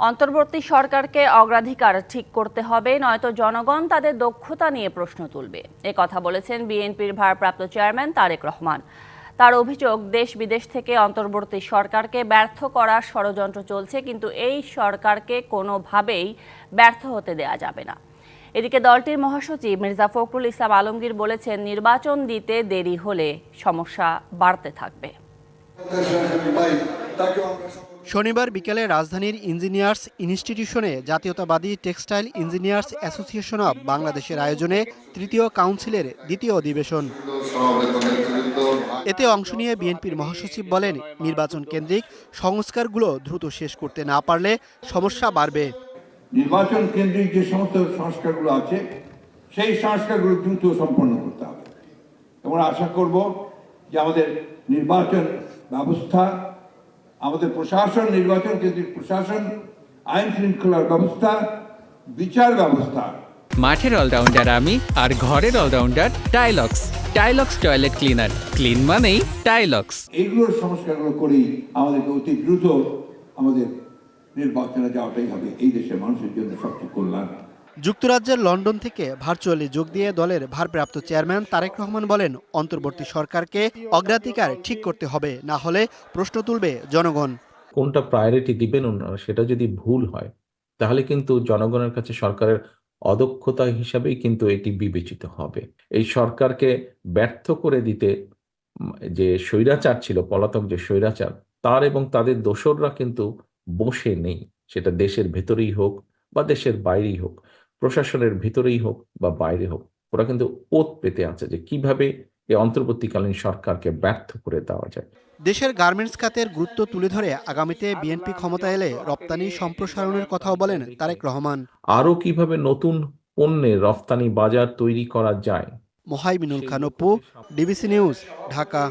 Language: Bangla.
অন্তর্বর্তী সরকারকে অগ্রাধিকার ঠিক করতে হবে, নয়তো জনগণ তাদের দক্ষতা নিয়ে প্রশ্ন তুলবে। এ কথা বলেছেন বিএনপির ভারপ্রাপ্ত চেয়ারম্যান তারেক রহমান। তার অভিযোগ, দেশ বিদেশ থেকে অন্তর্বর্তী সরকারকে ব্যর্থ করার ষড়যন্ত্র চলছে, কিন্তু এই সরকারকে কোনোভাবেই ব্যর্থ হতে দেয়া যাবে না। এদিকে দলটির মহাসচিব মির্জা ফখরুল ইসলাম আলমগীর বলেছেন, নির্বাচন দিতে দেরি হলে সমস্যা বাড়তে থাকবে। শনিবার বিকেলে রাজধানীর ইঞ্জিনিয়ার্স ইনস্টিটিউশনে জাতীয়তাবাদী টেক্সটাইল ইঞ্জিনিয়ার্স অ্যাসোসিয়েশন অব বাংলাদেশের আয়োজনে তৃতীয় কাউন্সিলের দ্বিতীয় অধিবেশন। এতে অংশ নিয়ে বিএনপির মহাসচিব বলেন, নির্বাচন কেন্দ্রিক সংস্কারগুলো দ্রুত শেষ করতে না পারলে সমস্যা বাড়বে। নির্বাচন কেন্দ্রিক যে সমস্ত সংস্কারগুলো আছে, সেই সংস্কারগুলো দ্রুত সম্পন্ন করতে হবে। এবং আশা করব যে আমাদের নির্বাচন ব্যবস্থা আমাদের প্রশাসন নির্বাচন কেন্দ্রিক প্রশাসন আইন শৃঙ্খলার ব্যবস্থা বিচার ব্যবস্থা। মাঠের অলরাউন্ডার আমি আর ঘরের all-rounder Tylox. Tylox toilet cleaner. Clean মানেই টাইলক্স। এইগুলোর সংস্কারগুলো করেই আমাদেরকে অতি দ্রুত আমাদের নির্বাচনে যাওয়াটাই হবে। এই দেশের মানুষের জন্য সবচেয়ে কল্যাণ। যুক্তরাজ্যের লন্ডন থেকে ভার্চুয়ালি যোগ দিয়ে দলের ভারপ্রাপ্ত চেয়ারম্যান তারেক রহমান বলেন, অন্তর্বর্তী সরকারকে অগ্রাধিকার ঠিক করতে হবে, না হলে প্রশ্ন তুলবে জনগণ। কোনটা প্রায়োরিটি দিবেন ওনারা সেটা যদি ভুল হয়, তাহলে কিন্তু জনগণের কাছে সরকারের অদক্ষতা হিসাবেই কিন্তু এটি বিবেচিত হবে। এই সরকারকে ব্যর্থ করে দিতে যে স্বৈরাচার ছিল, পলাতক যে স্বৈরাচার, তার এবং তাদের দোসররা কিন্তু বসে নেই। সেটা দেশের ভেতরেই হোক বা দেশের বাইরেই হোক। প্রশাসনের ভিতরেই হোক বা বাইরে হোক ওরা কিন্তু ওত পেতে আছে যে কীভাবে এই অন্তর্বর্তীকালীন সরকারকে ব্যর্থ করে দেওয়া যায়। দেশের গার্মেন্টস খাতের গুরুত্ব তুলে ধরে আগামীতে বিএনপি ক্ষমতা এলে রপ্তানি সম্প্রসারণের কথাও বলেন তারেক রহমান। আরও কীভাবে নতুন পণ্যের রফতানি বাজার তৈরি করা যায়? Mohaiminul Khan Opu DBC news Dhaka.